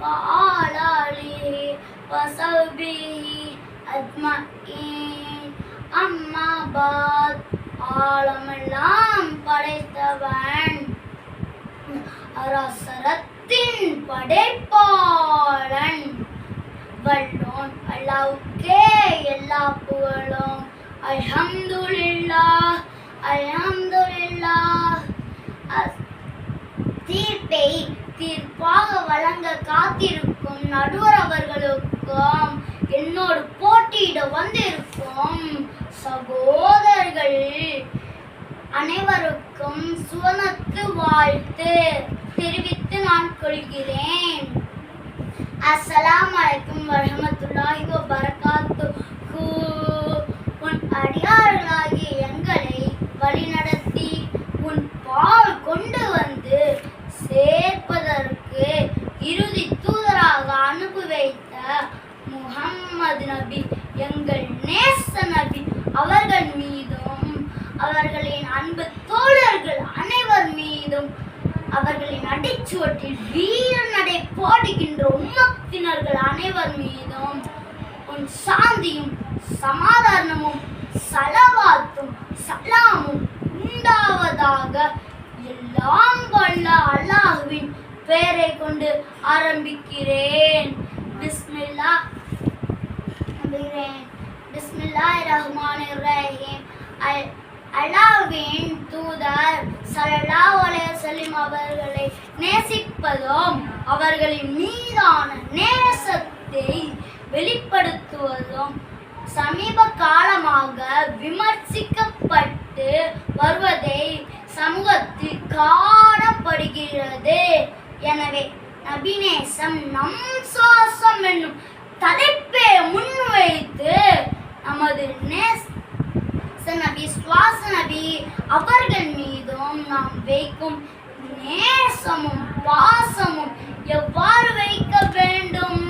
وعلى آله وصحبه أجمعين أما بعد ஆழமெல்லாம் படைத்தவன் அரசரத்தின் படைப்பாளன் வல்லோன் அல்லாவுக்கே எல்லா புகழும் அல்ஹம்துலில்லாஹ் அல்ஹம்துலில்லாஹ் அஸ்- தீர்ப்பை சிறப்பாக வழங்க காத்திருக்கும் நடுவர் அவர்களுக்கும் என்னோடு போட்டியிட வந்திருக்கும் சகோதரர்கள் அனைவருக்கும் சுவனத்து வாழ்த்து தெரிவித்து நான் கொள்கிறேன். அஸ்ஸலாமு வலைக்கும் வரமத்துல்லாஹி வ உன் அடியார்களாகி எங்களை வழிநடத்தி உன் பால் கொண்டு வந்து சேர்ப்பதற்கு இறுதி தூதராக அனுப்பி வைத்த முஹம்மது நபி எங்கள் நேச நபி அவர்கள் மீதும் அவர்களின் அன்பு தோழர்கள் அனைவர் மீதும் அவர்களின் அடிச்சுவட்டில் வீர நடை போடுகின்ற உம்மத்தினர்கள் அனைவர் மீதும் உன் சாந்தியும் சமாதானமும் சலவாத்தும் சலாமும் உண்டாவதாக எல்லாம் வல்ல அல்லாஹுவின் பெயரை கொண்டு ஆரம்பிக்கிறேன். பிஸ்மில்லா. நம்புகிறேன். ரஹ்மான் ரஹீம். அல் அல்லாவின் தூதர் சல்லா அலையம் அவர்களை நேசிப்பதும் அவர்களின் மீதான நேசத்தை வெளிப்படுத்துவதும் சமீப காலமாக விமர்சிக்கப்பட்டு வருவதை சமூகத்தில் காணப்படுகிறது. எனவே நபிநேசம் நம் சுவாசம் என்னும் தலைப்பை முன்வைத்து நமது நபி சுவாச நபி அவர்கள் மீதும் நாம் வைக்கும் நேசமும் பாசமும் எவ்வாறு வைக்க வேண்டும்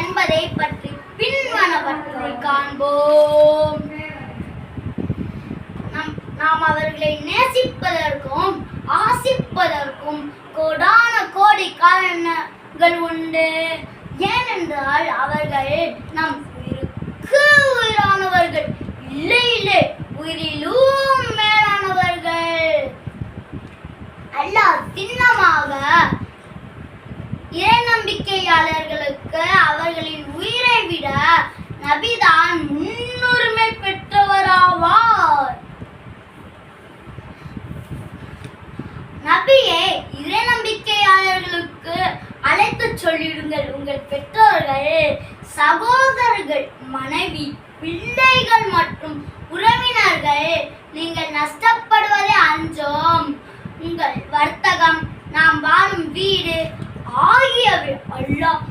என்பதை பற்றி பின்வனவற்றை காண்போம். நம் நாம் அவர்களை நேசிப்பதற்கும் ஆசிப்பதற்கும் கோடான கோடி காரணங்கள் உண்டு. ஏனென்றால் அவர்கள் நம் உயிருக்கு உயிரானவர்கள். இல்லை இல்லை உயிரிலும் மேலானவர்கள். அல்லாஹ் திண்ணமாக இறை நம்பிக்கையாளர்களுக்கு அவர்களின் உயிரை விட நபிதான் முன்னுரிமை பெற்றவராவார். நபியே இறை நம்பிக்கையாளர்களுக்கு அழைத்து சொல்லிடுங்கள் உங்கள் பெற்றோர்கள். சகோதரர்கள் மனைவி பிள்ளைகள் மற்றும் உறவினர்கள் நீங்கள் நஷ்டப்படுவதை அஞ்சோம். உங்கள் வர்த்தகம் நாம் வாழும் வீடு ஆகியவை அல்லாஹ்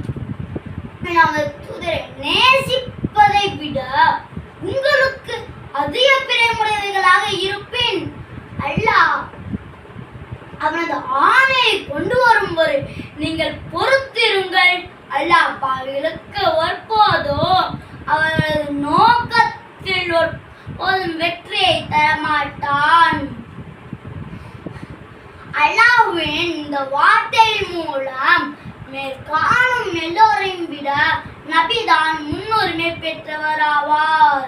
நமது தூதரை நேசிப்பதை விட உங்களுக்கு அதிக பிரியமுடையவர்களாக இருப்பேன். அல்லாஹ் அவனது ஆணையை கொண்டு வரும் வரை நீங்கள் பொறுத்திருங்கள். அல்லாஹ் பாவிகளுக்கு ஒருபோதோ அவரது நோக்கத்தில் ஒருபோதும் வெற்றியை தரமாட்டான். அல்லாஹ்வின் இந்த வார்த்தை மூலம் மேற்காணும் எல்லோரையும் விட நபிதான் முன்னுரிமை பெற்றவராவார்.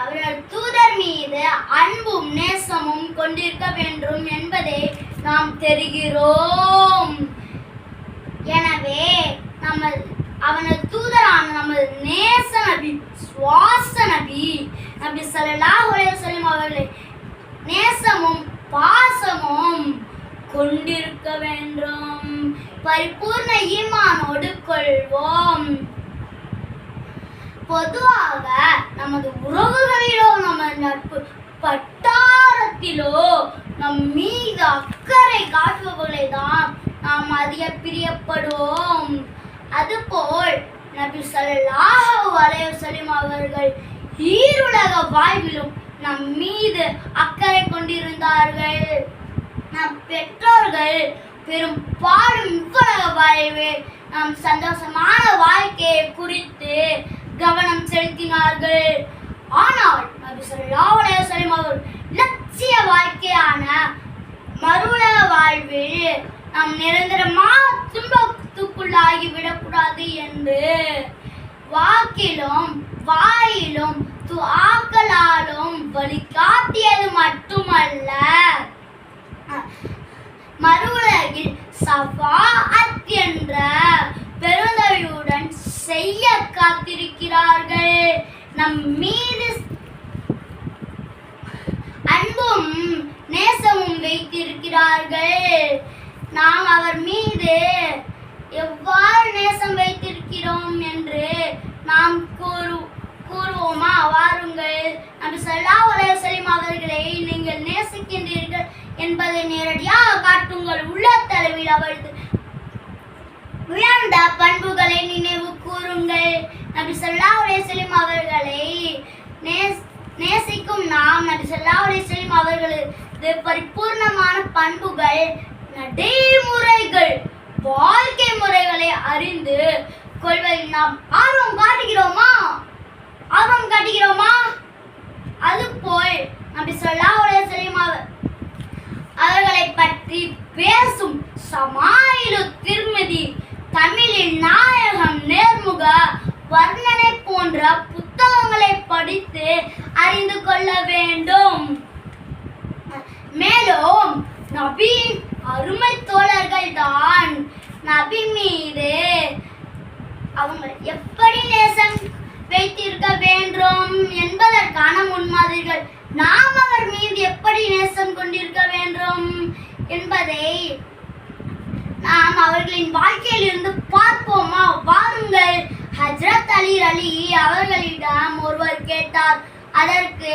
அவர்கள் தூதர் மீது அன்பும் நேசமும் கொண்டிருக்க வேண்டும் என்பதை நாம் தெரிகிறோம். எனவே நம்ம அவனது தூதரான நமது நேச நபி சுவாச நபி. நபி ஸல்லல்லாஹு அலைஹி அவர்களை நேசமும் பாசமும் கொண்டிருக்க வேண்டும். பரிபூர்ண ஈமானோடு கொள்வோம். பொதுவாக நமது உறவுகளிலோ நமது நட்பு பட்டாரத்திலோ நம் மீது அக்கறை காட்டுபவர்களை தான் நாம் அதிக பிரியப்படுவோம் அதுபோல் நபி ஸல்லல்லாஹு அலைஹி வஸல்லம் அவர்கள் ஈருலக வாழ்விலும் நம் மீது அக்கறை கொண்டிருந்தார்கள். நம் பெற்றோர்கள் பெரும் பாடும் இவ்வுலக வாழ்வு நம் சந்தோஷமான வாழ்க்கையை குறித்து கவனம் செலுத்தினார்கள். ஆனால் நபி ஸல்லல்லாஹு அலைஹி அவர் அவர்கள் லட்சிய வாழ்க்கையான மறுவுலக வாழ்வில் நாம் நிரந்தரமாக துன்பத்துக்குள்ளாகி விடக்கூடாது என்று வாக்கிலும் வாயிலும் துஆக்களாலும் வழிகாட்டியது மட்டுமல்ல. மறுவுலகில் சவாத் என்ற பெருந்தவியுடன் செய்ய காத்திருக்கிறார்கள். நம் மீது அன்பும் நேசமும் வைத்திருக்கிறார்கள். நாம் அவர் மீது எவ்வாறு நேசம் வைத்திருக்கிறோம் என்று நாம் கூறு கூறுவோமா? வாருங்கள். நபி ஸல்லல்லாஹு அலைஹி அவர்களை நீங்கள் நேசிக்கின்றீர்கள் என்பதை நேரடியாக காட்டுங்கள். உள்ளத்தளவில் அவரது உயர்ந்த பண்புகளை நினைவு கூறுங்கள். நபி ஸல்லல்லாஹு அலைஹி அவர்களை நேஸ் நேசிக்கும் நாம் நபி ஸல்லல்லாஹு அலைஹி அவர்களது பரிபூர்ணமான பண்புகள் நடைமுறைகள் வாழ்க்கை முறைகளை அறிந்து கொள்வதில் நாம் ஆர்வம் காட்டுகிறோமா? ஆர்வம் காட்டுகிறோமா? அதுபோல் நபி ஸல்லல்லாஹு அலைஹி வஸல்லம் அவர்களை பற்றி பேசும் சமாயிலு திருமதி தமிழில் நாயகம் நேர்முக வர்ணனை போன்ற புத்தகங்களை படித்து அறிந்து கொள்ள வேண்டும். மேலும் நபீன் அருமை தோழர்கள் தான் நபி மீது அவங்க எப்படி நேசம் வைத்திருக்க வேண்டும் என்பதற்கான முன்மாதிரிகள். நாம் அவர் மீது எப்படி நேசம் கொண்டிருக்க வேண்டும் என்பதை நாம் அவர்களின் வாழ்க்கையில் இருந்து பார்ப்போமா? வாருங்கள். ஹஜ்ரத் அலி அலி அவர்களிடம் ஒருவர் கேட்டார். அதற்கு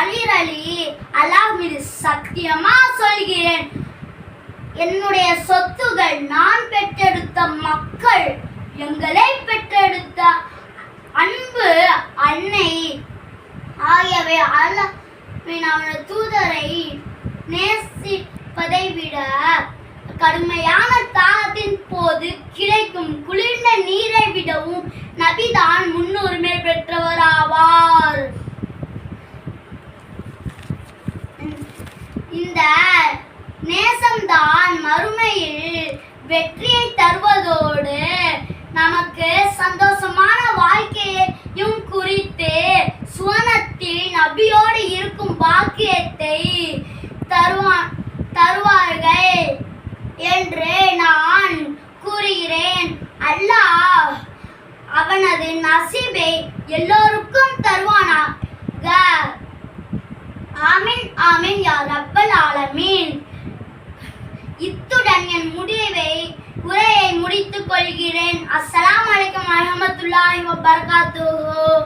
அலீர் அலி அல்லாஹ் மீது சத்தியமா சொல்கிறேன். என்னுடைய சொத்துகள் நான் பெற்றெடுத்த மக்கள் எங்களை பெற்றெடுத்த அன்பு அன்னை. ஆகியவை அல்லாஹ்வின் அவனது தூதரை நேசிப்பதை விட கடுமையான தாகத்தின் போது கிடைக்கும் குளிர்ந்த நீரை விடவும் நபிதான் முன்னுரிமை பெற்றவராவார். இந்த நேசம்தான் மறுமையில் வெற்றியை தருவதோடு நமக்கு சந்தோஷமான வாழ்க்கையையும் குறித்து சுவனத்தில் நபியோடு இருக்கும் பாக்கியத்தை தருவான் தருவார்கள் என்று நான் கூறுகிறேன். அல்லாஹ் அவனது நசீபை எல்லோருக்கும் தருவானாக. ஆமீன் ஆமீன் யா ரப்பல் ஆலமீன். இத்துடன் என் முடிவை உரையை முடித்துக் கொள்கிறேன். அஸ்ஸலாம் வலைக்கம் வரமத்துல்லாஹி வபர்காத்துஹு.